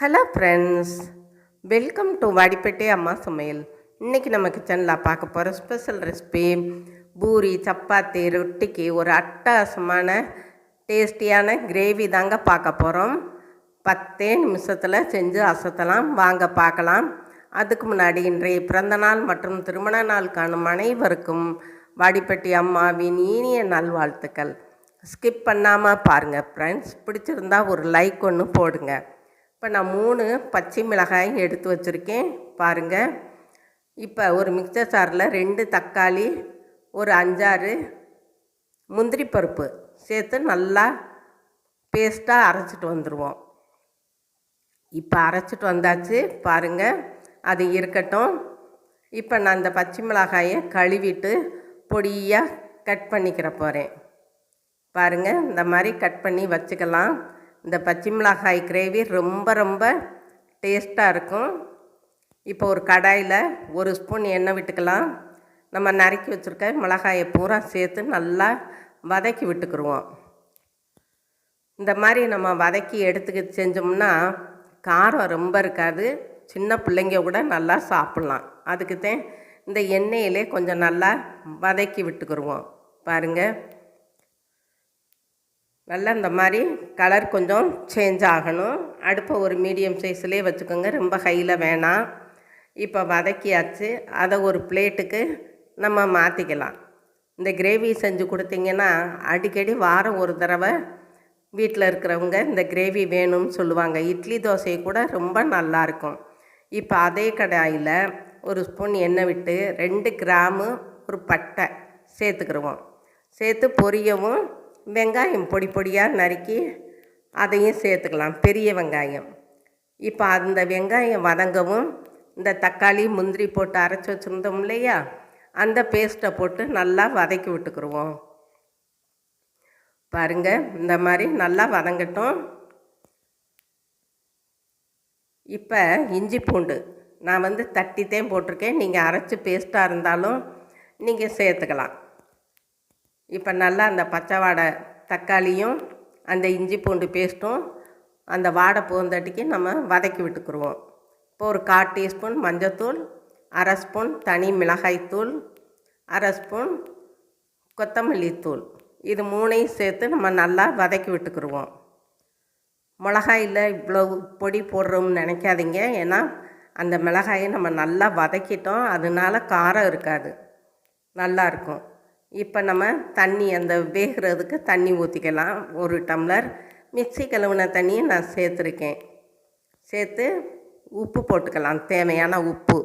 Hello friends welcome to Vadipettai அம்மா சமையல் இன்றைக்கி நம்ம கிச்சனில் பார்க்க போகிற ஸ்பெஷல் ரெசிபி பூரி சப்பாத்தி ரொட்டிக்கு ஒரு அட்டகாசமான டேஸ்டியான கிரேவி தாங்க பார்க்க போகிறோம் பத்தே நிமிஷத்தில் செஞ்சு அசத்தலாம். வாங்க பார்க்கலாம். அதுக்கு முன்னாடி இன்றைய பிறந்தநாள் மற்றும் திருமண நாள் காணும் அனைவருக்கும் வாடிப்பட்டி அம்மாவின் இனிய நல்வாழ்த்துக்கள். ஸ்கிப் பண்ணாமல் பாருங்கள் ஃப்ரெண்ட்ஸ் பிடிச்சிருந்தா ஒரு லைக் ஒன்று போடுங்க. இப்போ நான் மூணு பச்சை மிளகாயும் எடுத்து வச்சுருக்கேன் பாருங்கள் இப்போ ஒரு மிக்சர் சாரில் ரெண்டு தக்காளி ஒரு அஞ்சாறு முந்திரி பருப்பு சேர்த்து நல்லா பேஸ்ட்டாக அரைச்சிட்டு வந்துடுவோம் இப்போ அரைச்சிட்டு வந்தாச்சு பாருங்கள் அது இருக்கட்டும். இப்போ நான் இந்த பச்சை மிளகாயை கழுவிட்டு பொடியாக கட் பண்ணிக்கிற போகிறேன். பாருங்கள் இந்த மாதிரி கட் பண்ணி வச்சுக்கலாம். இந்த பச்சை மிளகாய் கிரேவி ரொம்ப ரொம்ப டேஸ்ட்டாக இருக்கும். இப்போ ஒரு கடாயில் ஒரு ஸ்பூன் எண்ணெய் விட்டுக்கலாம். நம்ம நறுக்கி வச்சுருக்க மிளகாயை பூரா சேர்த்து நல்லா வதக்கி விட்டுக்குருவோம். இந்த மாதிரி நம்ம வதக்கி எடுத்துக்க செஞ்சோம்னா காரம் ரொம்ப இருக்காது. சின்ன பிள்ளைங்க கூட நல்லா சாப்பிட்லாம். அதுக்கு தான் இந்த எண்ணெயிலே கொஞ்சம் நல்லா வதக்கி விட்டுக்குருவோம். பாருங்கள் நல்லா இந்த மாதிரி கலர் கொஞ்சம் சேஞ்ச் ஆகணும். அடுப்பை ஒரு மீடியம் சைஸ்லேயே வச்சுக்கோங்க. ரொம்ப ஹையில் வேணாம். இப்போ வதக்கியாச்சு. அதை ஒரு பிளேட்டுக்கு நம்ம மாற்றிக்கலாம் இந்த கிரேவி செஞ்சு கொடுத்தீங்கன்னா அடிக்கடி வாரம் ஒரு தடவை வீட்டில் இருக்கிறவங்க இந்த கிரேவி வேணும்னு சொல்லுவாங்க. இட்லி தோசை கூட ரொம்ப நல்லாயிருக்கும் இப்போ அதே கடாயில் ஒரு ஸ்பூன் எண்ணெய் விட்டு ரெண்டு கிராமு ஒரு பட்டை சேர்த்துக்கிடுவோம் சேர்த்து பொரியவும் வெங்காயம் பொடி பொடியாக நறுக்கி அதையும் சேர்த்துக்கலாம். பெரிய வெங்காயம். இப்போ அந்த வெங்காயம் வதங்கவும் இந்த தக்காளி முந்திரி போட்டு அரைச்சி வச்சுருந்தோம் இல்லையா? அந்த பேஸ்ட்டை போட்டு நல்லா வதக்கி விட்டுக்குருவோம். பாருங்கள் இந்த மாதிரி நல்லா வதங்கட்டும். இப்போ இஞ்சி பூண்டு நான் வந்து தட்டித்தேன் போட்டிருக்கேன். நீங்கள் அரைச்சி பேஸ்ட்டாக இருந்தாலும் நீங்கள் சேர்த்துக்கலாம். இப்போ நல்லா அந்த பச்சை வாடை தக்காளியும் அந்த இஞ்சி பூண்டு பேஸ்ட்டும் அந்த வாடை போந்தட்டிக்கு நம்ம வதக்கி விட்டுக்குருவோம். இப்போ ஒரு கால் டீஸ்பூன் மஞ்சத்தூள் அரை ஸ்பூன் தனி மிளகாய்த்தூள் அரை ஸ்பூன் கொத்தமல்லி தூள். இது மூணையும் சேர்த்து நம்ம நல்லா வதக்கி விட்டுக்குருவோம். மிளகாயில் இவ்வளோ பொடி போடுறோம்னு நினைக்காதீங்க. ஏன்னா அந்த மிளகாயை நம்ம நல்லா வதக்கிட்டோம் அதனால காரம் இருக்காது. நல்லாயிருக்கும் இப்போ நம்ம தண்ணி அந்த வேகிறதுக்கு தண்ணி ஊற்றிக்கலாம் ஒரு டம்ளர் மிக்சி கழுவுன தண்ணியை நான் சேர்த்துருக்கேன். சேர்த்து உப்பு போட்டுக்கலாம். தேவையான உப்பு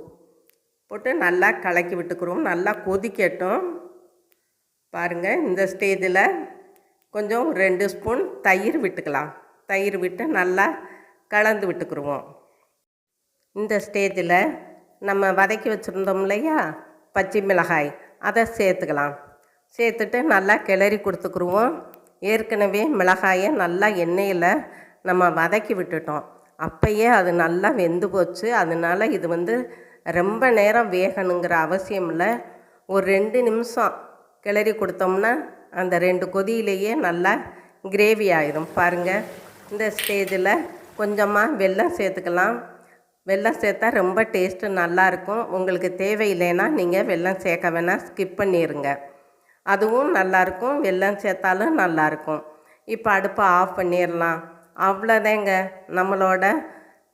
போட்டு நல்லா கலக்கி விட்டுக்கிறோம். நல்லா கொதிக்கட்டும். பாருங்கள் இந்த ஸ்டேஜில் கொஞ்சம் ரெண்டு ஸ்பூன் தயிர் விட்டுக்கலாம். தயிர் விட்டு நல்லா கலந்து விட்டுக்குருவோம். இந்த ஸ்டேஜில் நம்ம வதக்கி வச்சுருந்தோம் இல்லையா? பச்சை மிளகாய். அதை சேர்த்துக்கலாம். சேர்த்துட்டு நல்லா கிளறி கொடுத்துக்குருவோம். ஏற்கனவே மிளகாயை நல்லா எண்ணெயில் நம்ம வதக்கி விட்டுட்டோம். அப்பயே அது நல்லா வெந்து போச்சு. அதனால இது வந்து ரொம்ப நேரம் வேகணுங்கிற அவசியம் இல்லை. ஒரு ரெண்டு நிமிஷம் கிளறி கொடுத்தோம்னா அந்த ரெண்டு கொதியிலேயே நல்லா கிரேவி ஆயிடும் பாருங்கள் இந்த ஸ்டேஜில் கொஞ்சமாக வெல்லம் சேர்த்துக்கலாம். வெல்லம் சேர்த்தா ரொம்ப டேஸ்ட்டு நல்லாயிருக்கும் உங்களுக்கு தேவையில்லைன்னா நீங்கள் வெல்லம் சேர்க்க வேணால் ஸ்கிப் பண்ணிடுங்க அதுவும் நல்லாயிருக்கும் வெல்லம் சேர்த்தாலும் நல்லாயிருக்கும் இப்போ அடுப்பை ஆஃப் பண்ணிடலாம் அவ்வளோதாங்க நம்மளோட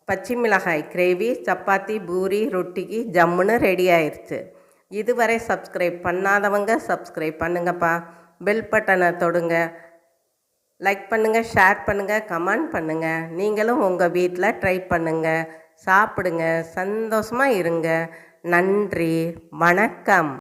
பச்சை மிளகாய் கிரேவி சப்பாத்தி பூரி ரொட்டிக்கு ஜம்முன்னு ரெடி ஆயிடுச்சு இதுவரை சப்ஸ்கிரைப் பண்ணாதவங்க சப்ஸ்கிரைப் பண்ணுங்கப்பா. பெல் பட்டனை தொடுங்க. லைக் பண்ணுங்கள் ஷேர் பண்ணுங்கள் கமெண்ட் பண்ணுங்கள் நீங்களும் உங்கள் வீட்டில் ட்ரை பண்ணுங்கள் சாப்பிடுங்க. சந்தோஷமாக இருங்க. நன்றி. வணக்கம்.